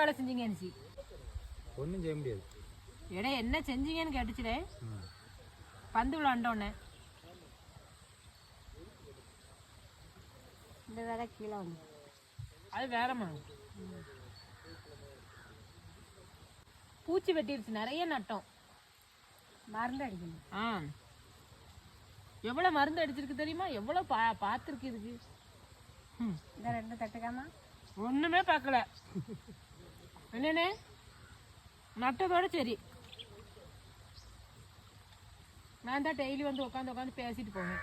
வேலை செஞ்சீங்க அனுச்சி ஒன்றும் செய்ய முடியாது. எடே என்ன செஞ்சீங்கன்னு கேட்டுச்சுடே. பந்து விளாண்டோன்னே இந்த விதை கீழே வந்து அது வேறம்மா பூச்சி வெட்டிருச்சு நிறைய நட்டோம். மருந்து அடிக்கணும். ஆ. எவ்வளோ மருந்து அடிச்சிருக்கு தெரியுமா? எவ்வளோ பா பார்த்துருக்கு இதுக்கு? ம் இந்த ரெண்டு தட்டுக்காமா? ஒன்றுமே பார்க்கல. என்னண்ணே நட்டதோட சரி. நான் தான் டெய்லி வந்து உட்காந்து உட்காந்து பேசிட்டு போவேன்.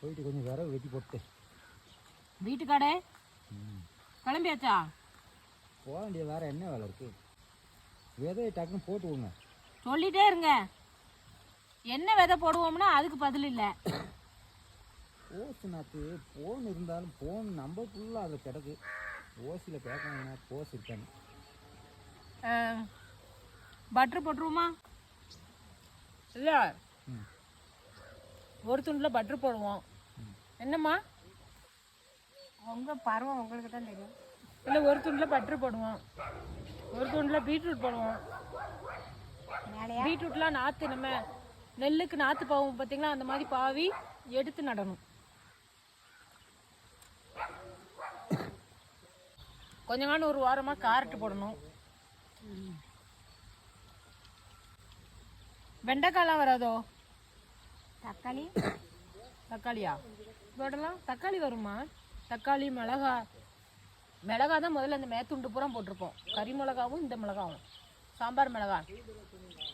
போயிட்டு கொஞ்சம் விறகு வெட்டி போட்டு. வீட்டுக்காடே. கிளம்பியாச்சா? போக வேண்டியது வேற என்ன வேலை இருக்கு? விதையை டக்குன்னு போட்டு விடுங்க சொல்லிட்டே இருங்க. என்ன விதை போடுவோம்னா அதுக்கு பதில் இல்லை. ஓசு நாத்து போன் இருந்தாலும் போன் நம்ம ஃபுல்லாக அதில் கிடக்கு. ஓசியில் கேட்கணும்னா போஸ் இருக்காங்க பட்டர் போட்டுருவோமா? இல்லை. ஒரு துண்டில் பட்டர் போடுவோம். என்னம்மா? உங்க பருவம் உங்களுக்கு தான் தெரியும். இல்லை ஒரு துண்டில் பட்டர் போடுவோம். ஒரு துண்டில் பீட்ரூட் போடுவோம். பீட்ரூட்லாம் நாற்று நம்ம நெல்லுக்கு நாற்று பாவும் பார்த்தீங்களா அந்த மாதிரி பாவி எடுத்து நடணும். கொஞ்ச நாள் ஒரு வாரமாக கேரட் போடணும். வெண்டைக்காய்லாம் வராதோ? தக்காளி. தக்காளியா? போடலாம் தக்காளி வருமா? தக்காளி மிளகா. மிளகா தான் முதல்ல அந்த மேத்துண்டு பூரா போட்டிருப்போம். கறி மிளகாவும் இந்த மிளகாவும். சாம்பார் மிளகா.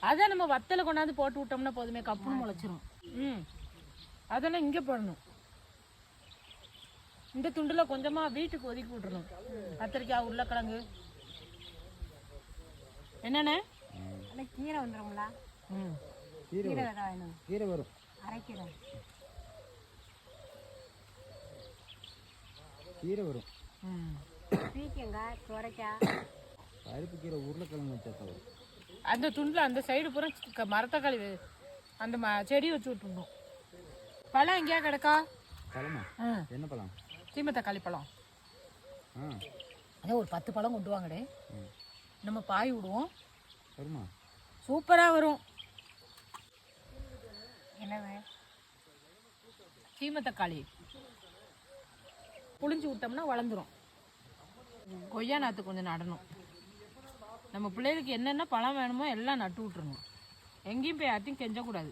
அதை நம்ம வத்தலை கொண்டாந்து போட்டு விட்டோம்னா போதுமே கப்புன்னு முளைச்சிரும். ம். அதெல்லாம் இங்கே போடணும். இந்த துண்டில் கொஞ்சமாக வீட்டுக்கு ஒதுக்கி விட்டுறணும். கத்திரிக்காய் உருளைக்கிழங்கு. என்னண்ணே? கீரை வந்துடுங்களா ம். கீரை கீரை வரும். விதை வேணும். கீரை வரும். அரைக்கீரை. கீரை வரும். ம். பீக்கங்காய் சுரைக்காய் பருப்பு கீரை உருளைக்கிழங்கு வச்சா வரும். அந்த துண்டில் அந்த சைடு பூரா மரத்தக்காளி அந்த ம செடி வச்சு விட்டுருணும் பழம் எங்கேயா கிடக்கா? பழமா? ஆ. என்ன பழம்? சீம தக்காளி பழம். ஆ அதே ஒரு பத்து பழம் கொண்டு வாங்கடே. நம்ம பாய் விடுவோம். வருமா? சூப்பராக வரும். என்னது? சீம தக்காளி புளிஞ்சு விட்டோம்னா வளர்ந்துரும். கொய்யா நாற்று கொஞ்சம் நடணும். நம்ம பிள்ளைகளுக்கு என்னென்ன பழம் வேணுமோ எல்லாம் நட்டு விட்டுறணும். எங்கேயும் போய் யார்ட்டையும் கெஞ்சக்கூடாது.